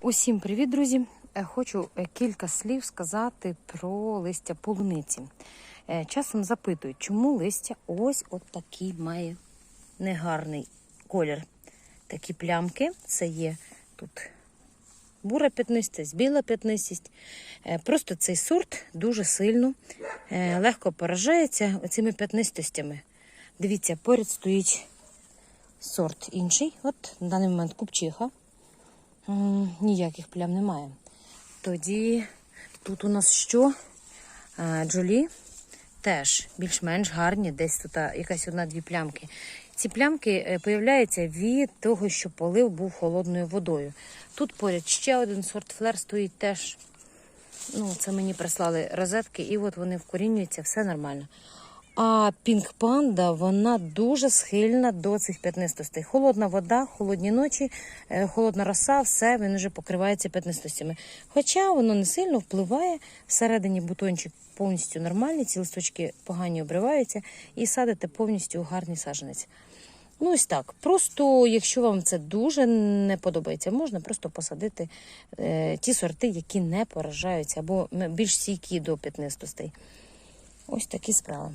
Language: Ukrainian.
Усім привіт, друзі! Е, Хочу е, кілька слів сказати про листя полуниці. Е, Часом запитують, чому листя ось от такий має негарний колір. Такі плямки це є тут бура п'ятнистість, біла п'ятнистість. Просто цей сорт дуже сильно легко поражається оцими п'ятнистостями. Дивіться, поряд стоїть сорт інший. От на даний момент купчиха. Ніяких плям немає. Тоді тут у нас що? Джолі теж більш-менш гарні, десь тут якась одна-дві плямки. Ці плямки е, появляються від того, що полив був холодною водою. Тут поряд ще один сорт флер стоїть теж. Ну, це мені прислали розетки, і от вони вкорінюються, все нормально. А пінк панда вона дуже схильна до цих п'ятнистостей. Холодна вода, холодні ночі, е, холодна роса, все він вже покривається п'ятнистостями. Хоча воно не сильно впливає, всередині бутончик повністю нормальний, ці листочки погані обриваються і садите повністю у гарний саджанець. Ну, ось так. Просто, якщо вам це дуже не подобається, можна просто посадити е, ті сорти, які не поражаються, або більш стійкі до п'ятнистостей. Ось такі справи.